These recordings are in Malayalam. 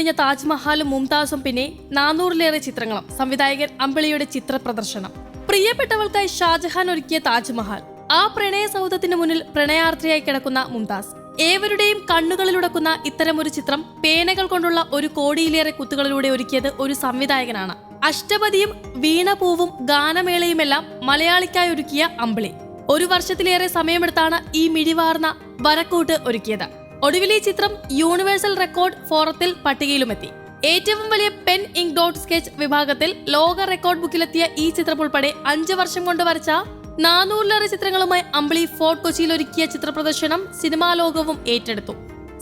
കഴിഞ്ഞ താജ്മഹാലും മുംതാസും പിന്നെ നാനൂറിലേറെ ചിത്രങ്ങളും. സംവിധായകൻ അമ്പിളിയുടെ ചിത്ര പ്രദർശനം. പ്രിയപ്പെട്ടവൾക്കായി ഷാജഹാൻ ഒരുക്കിയ താജ്മഹൽ. ആ പ്രണയ സൗധത്തിന് മുന്നിൽ പ്രണയാർത്ഥിയായി കിടക്കുന്ന മുംതാസ്. ഏവരുടെയും കണ്ണുകളിലുടക്കുന്ന ഇത്തരമൊരു ചിത്രം പേനകൾ കൊണ്ടുള്ള ഒരു കോടിയിലേറെ കുത്തുകളിലൂടെ ഒരുക്കിയത് ഒരു സംവിധായകനാണ്. അഷ്ടപതിയും വീണപൂവും ഗാനമേളയുമെല്ലാം മലയാളിക്കായി ഒരുക്കിയ അമ്പിളി. ഒരു വർഷത്തിലേറെ സമയമെടുത്താണ് ഈ മിഴിവാർന്ന വരക്കൂട്ട് ഒരുക്കിയത്. ഒടുവിൽ ഈ ചിത്രം യൂണിവേഴ്സൽ റെക്കോർഡ് ഫോറത്തിൽ പട്ടികയിലുമെത്തി. ഏറ്റവും വലിയ പെൻ ഇങ്ക് ഡോട്ട് സ്കെച്ച് വിഭാഗത്തിൽ ലോക റെക്കോർഡ് ബുക്കിലെത്തിയ ഈ ചിത്രം ഉൾപ്പെടെ അഞ്ച് വർഷം കൊണ്ട് വരച്ച നാനൂറിലേറെ ചിത്രങ്ങളുമായി അമ്പിളി ഫോർട്ട് കൊച്ചിയിൽ ഒരുക്കിയ ചിത്രപ്രദർശനം സിനിമാ ലോകവും ഏറ്റെടുത്തു.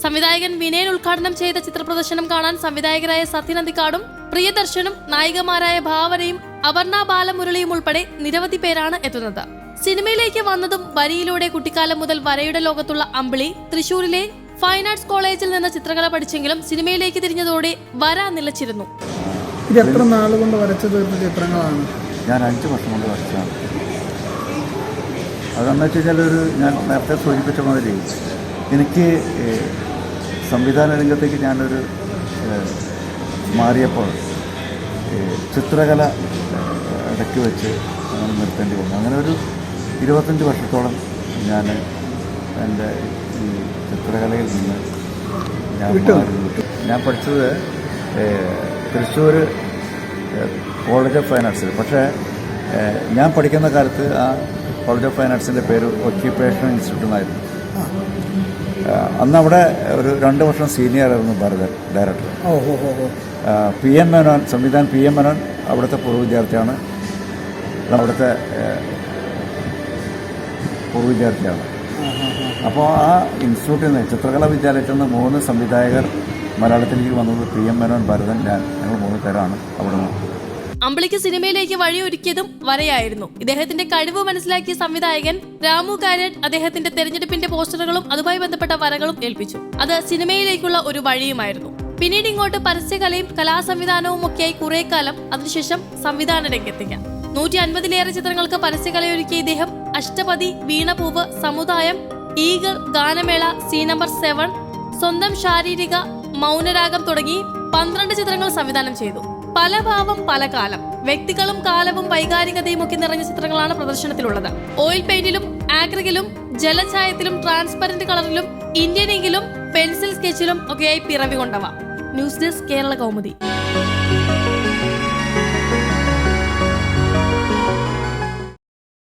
സംവിധായകൻ വിനയൻ ഉദ്ഘാടനം ചെയ്ത ചിത്രപ്രദർശനം കാണാൻ സംവിധായകരായ സത്യനന്ദിക്കാടും പ്രിയദർശനും നായികമാരായ ഭാവനയും അപർണ ബാലമുരളിയും ഉൾപ്പെടെ നിരവധി പേരാണ് എത്തുന്നത്. സിനിമയിലേക്ക് വന്നതും വരിയിലൂടെ കുട്ടിക്കാലം മുതൽ വരയുടെ ലോകത്തുള്ള അമ്പിളി തൃശൂരിലെ ഫൈൻ ആർട്സ് കോളേജിൽ നിന്ന് ചിത്രകല പഠിച്ചെങ്കിലും സിനിമയിലേക്ക് തിരിഞ്ഞതോടെ വര നിലച്ചിരുന്നു. ഇത് എത്ര നാളുകൊണ്ട് വരച്ചു ചിത്രങ്ങളാണ്? ഞാൻ അഞ്ച് വർഷം കൊണ്ട് വരച്ചതാണ്. അതെന്ന് വെച്ച് കഴിഞ്ഞാൽ ഒരു ഞാൻ നേരത്തെ സൂചിപ്പിച്ച മാതിരി എനിക്ക് സംവിധാന രംഗത്തേക്ക് ഞാനൊരു മാറിയപ്പോൾ ചിത്രകല ഇടയ്ക്ക് വെച്ച് അങ്ങനെ നിർത്തേണ്ടി വന്നു. അങ്ങനെ ഒരു ഇരുപത്തഞ്ച് വർഷത്തോളം ഞാൻ എന്റെ ചിത്രകലയിൽ നിന്ന് ഞാൻ ഞാൻ പഠിച്ചത് തൃശ്ശൂർ കോളേജ് ഓഫ് ഫൈൻ ആർട്സിൽ പക്ഷേ ഞാൻ പഠിക്കുന്ന കാലത്ത് ആ കോളേജ് ഓഫ് ഫൈൻ ആർട്സിന്റെ പേര് ഒക്യുപ്പേഷണൽ ഇൻസ്റ്റിറ്റ്യൂട്ട് എന്നായിരുന്നു. ഏഹ്, അന്ന് അവിടെ ഒരു രണ്ട് വർഷം സീനിയർ ആയിരുന്നു Bharathan director P M Menon Samvidhan P M Menon അവിടുത്തെ പൂർവ വിദ്യാർത്ഥിയാണ്. അവിടുത്തെ പൂർവ വിദ്യാർത്ഥിയാണ്. അപ്പോൾ ആ ഇൻസ്റ്റിറ്റ്യൂട്ടിൽ നിന്ന് ചിത്രകലാ വിദ്യാലയത്തിൽ നിന്ന് മൂന്ന് സംവിധായകർ മലയാളത്തിലേക്ക് വന്നത് പി എം മേനോൻ ഭരതൻ ഞാൻ ഞങ്ങൾ മൂന്ന് പേരാണ് അവിടെ നിന്ന് അമ്പിളിക്ക് സിനിമയിലേക്ക് വഴിയൊരുക്കിയതും വരയായിരുന്നു. ഇദ്ദേഹത്തിന്റെ കഴിവ് മനസ്സിലാക്കിയ സംവിധായകൻ രാമു കാരറ്റ് അദ്ദേഹത്തിന്റെ തെരഞ്ഞെടുപ്പിന്റെ പോസ്റ്ററുകളും അതുമായി ബന്ധപ്പെട്ട വരകളും ഏൽപ്പിച്ചു. അത് സിനിമയിലേക്കുള്ള ഒരു വഴിയുമായിരുന്നു. പിന്നീട് ഇങ്ങോട്ട് പരസ്യകലയും കലാസംവിധാനവും ഒക്കെയായി കുറെ കാലം അതിനുശേഷം സംവിധാന രംഗത്തേക്ക് നൂറ്റി അൻപതിലേറെ ചിത്രങ്ങൾക്ക് പരസ്യകലയൊരുക്കിയ ഇദ്ദേഹം അഷ്ടപതി വീണപൂവ് സമുദായം ഈഗൾ ഗാനമേള സി നമ്പർ സെവൻ സ്വന്തം ശാരീരിക മൗനരാഗം തുടങ്ങി പന്ത്രണ്ട് ചിത്രങ്ങൾ സംവിധാനം ചെയ്തു. പല ഭാവം പല കാലം. വ്യക്തികളും കാലവും വൈകാരികതയും ഒക്കെ നിറഞ്ഞ ചിത്രങ്ങളാണ് പ്രദർശനത്തിലുള്ളത്. ഓയിൽ പെയിന്റിലും ആക്രിക്കിലും ജലഛായത്തിലും ട്രാൻസ്പെറന്റ് കളറിലും ഇന്ത്യൻ പെൻസിൽ സ്കെച്ചിലും ഒക്കെയായി പിറവി കൊണ്ടവ ന്യൂസ് ഡെസ്ക് കേരള കൗമുദി.